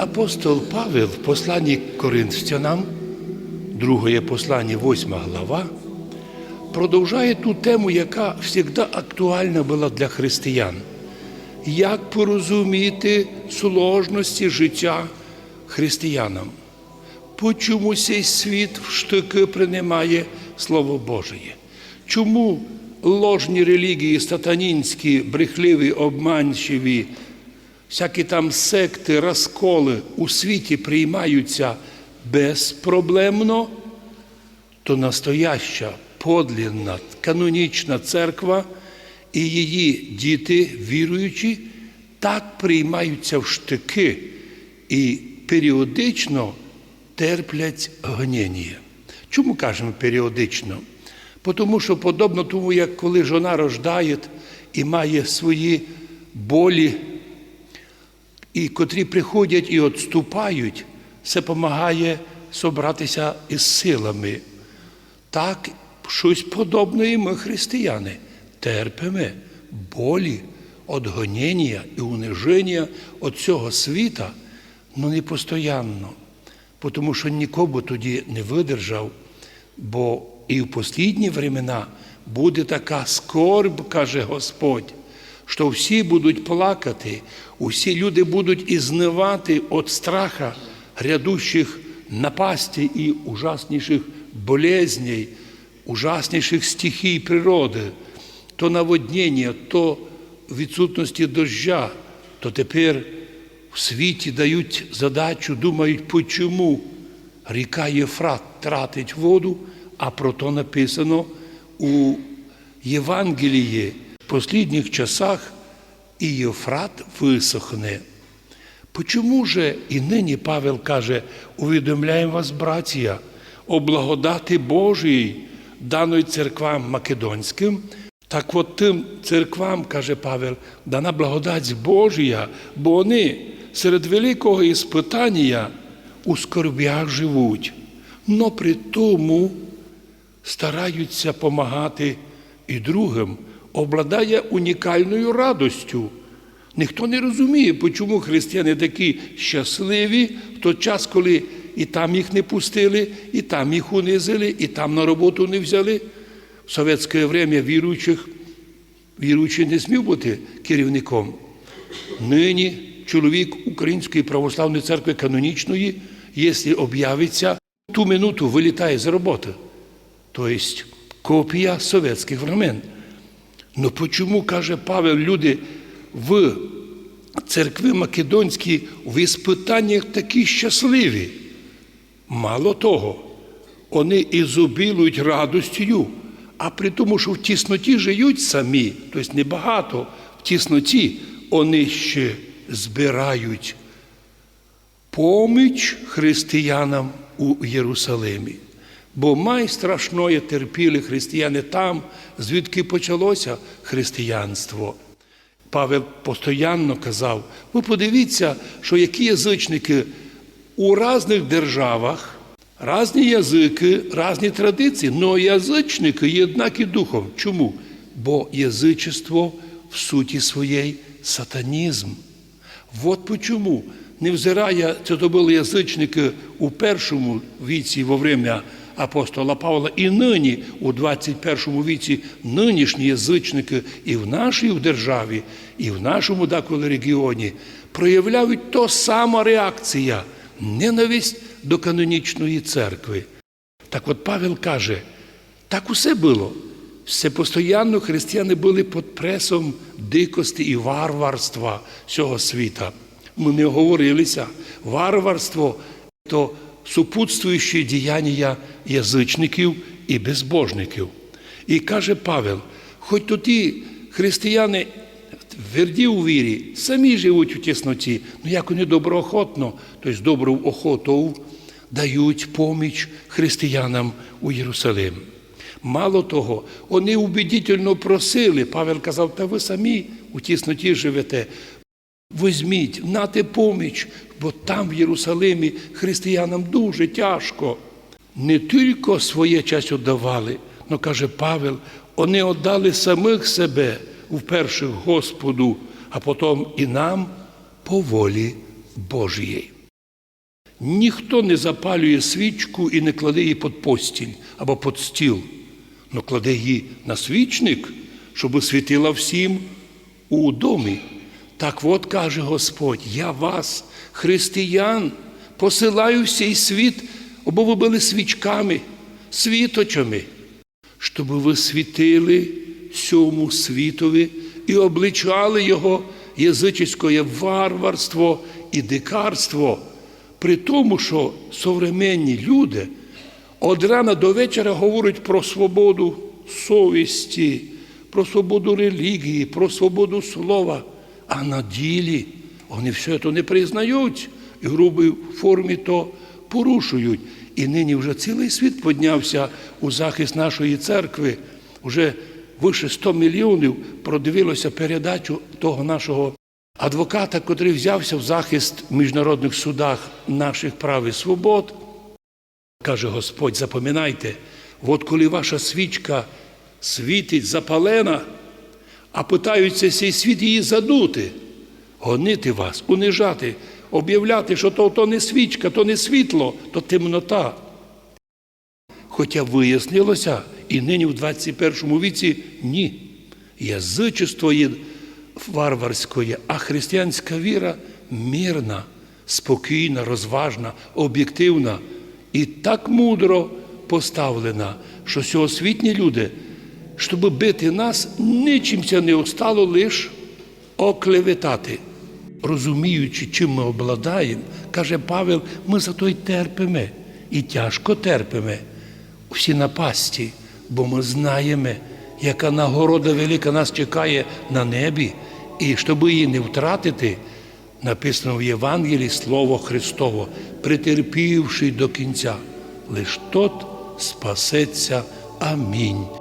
Апостол Павел в посланні Коринфянам, друге послання, 8 глава, продовжує ту тему, яка завжди актуальна була для християн. Як порозуміти сложності життя християнам? Почому цей світ в штики приймає Слово Божє? Чому ложні релігії, сатанінські, брехливі, обманчиві, всякі там секти, розколи у світі приймаються безпроблемно, то настояща, подлинна, канонічна церква і її діти, віруючі, так приймаються в штики і періодично терплять гоніння. Чому кажемо періодично? Тому що подобно тому, як коли жона рождає і має свої болі, і котрі приходять і відступають, це допомагає собратися із силами. Так, щось подобне і ми, християни, терпимо болі, від гоніння і униження від цього світа, ну не постоянно, тому що нікого тоді не видержав, бо і в послідні времена буде така скорб, каже Господь, що всі будуть плакати, усі люди будуть ізнивати від страха грядущих напастей і ужасніших болезней, ужасніших стихій природи, то наводнення, то відсутності дождя, то тепер в світі дають задачу, думають, почому ріка Єфрат тратить воду, а про то написано у Євангелії в послідніх часах і Єфрат висохне. Почому же і нині Павел каже, увідомляємо вас, братія, о благодати Божій, даної церквам македонським, так от тим церквам, каже Павел, дана благодать Божія, бо вони серед великого іспитання у скорбях живуть, но при тому стараються помагати і другим, обладає унікальною радостю. Ніхто не розуміє, чому християни такі щасливі в той час, коли і там їх не пустили, і там їх унизили, і там на роботу не взяли. В совєтське время віруючих, віруючий не змів бути керівником. Нині чоловік Української православної церкви канонічної, якщо об'явиться, ту минуту вилітає з роботи. Тобто копія совєтських времен. Ну чому, каже Павел, люди в церкви Македонській в іспитаннях такі щасливі? Мало того, вони ізобілують радостю, а при тому, що в тісноті живуть самі, тобто небагато, в тісноті вони ще збирають поміч християнам у Єрусалимі. Бо май страшної терпіли християни там, звідки почалося християнство. Павел постійно казав: ви подивіться, що які язичники у різних державах, різні язики, різні традиції, але язичники є однакі духом. Чому? Бо язичество в суті своєї сатанізм. От чому, невзирає, це то були язичники у першому віці во время апостола Павла і нині у 21 віці нинішні язичники і в нашій державі, і в нашому деколи регіоні проявляють то сама реакція, ненависть до канонічної церкви. Так от Павел каже, так усе було. Все постійно християни були під пресом дикості і варварства цього світа. Ми не говорилися. Варварство то супутствуючі діяння язичників і безбожників. І каже Павел, хоч то ті християни тверді у вірі, самі живуть у тісноті, ну як вони доброохотно, тобто добру охоту дають поміч християнам у Єрусалим. Мало того, вони убедительно просили, Павел казав, та ви самі у тісноті живете. Візьміть, нате поміч, бо там, в Єрусалимі, християнам дуже тяжко. Не тільки своє час віддавали, але каже Павел, вони віддали самих себе вперше Господу, а потім і нам по волі Божій. ніхто не запалює свічку і не кладе її під постіль або під стіл, но кладе її на свічник, щоб світила всім у домі. Так от каже Господь, я вас, християн, посилаю в цей світ, або ви були свічками, світочами, щоб ви світили всьому світові і обличали його язичське варварство і дикарство, при тому, що современні люди від рана до вечора говорять про свободу совісті, про свободу релігії, про свободу слова, а на ділі вони все це не признають і грубій формі то порушують. І нині вже цілий світ піднявся у захист нашої церкви. Уже вище 100 мільйонів продивилося передачу того нашого адвоката, котрий взявся в захист в міжнародних судах наших прав і свобод. Каже Господь, запам'ятайте, от коли ваша свічка світить запалена, а питаються цей світ її задути, гонити вас, унижати, об'являти, що то, то не свічка, то не світло, то темнота. Хоча вияснилося, і нині в 21 віці ні. Язичество є варварське, а християнська віра мирна, спокійна, розважна, об'єктивна і так мудро поставлена, що сьогосвітні люди, щоб бити нас, нічимся не остало лиш оклеветати. Розуміючи, чим ми обладаємо, каже Павел, ми за то й терпимо, і тяжко терпимо всі напасті, бо ми знаємо, яка нагорода велика нас чекає на небі, і щоб її не втратити, написано в Євангелії Слово Христово, претерпівши до кінця, лиш тот спасеться. Амінь.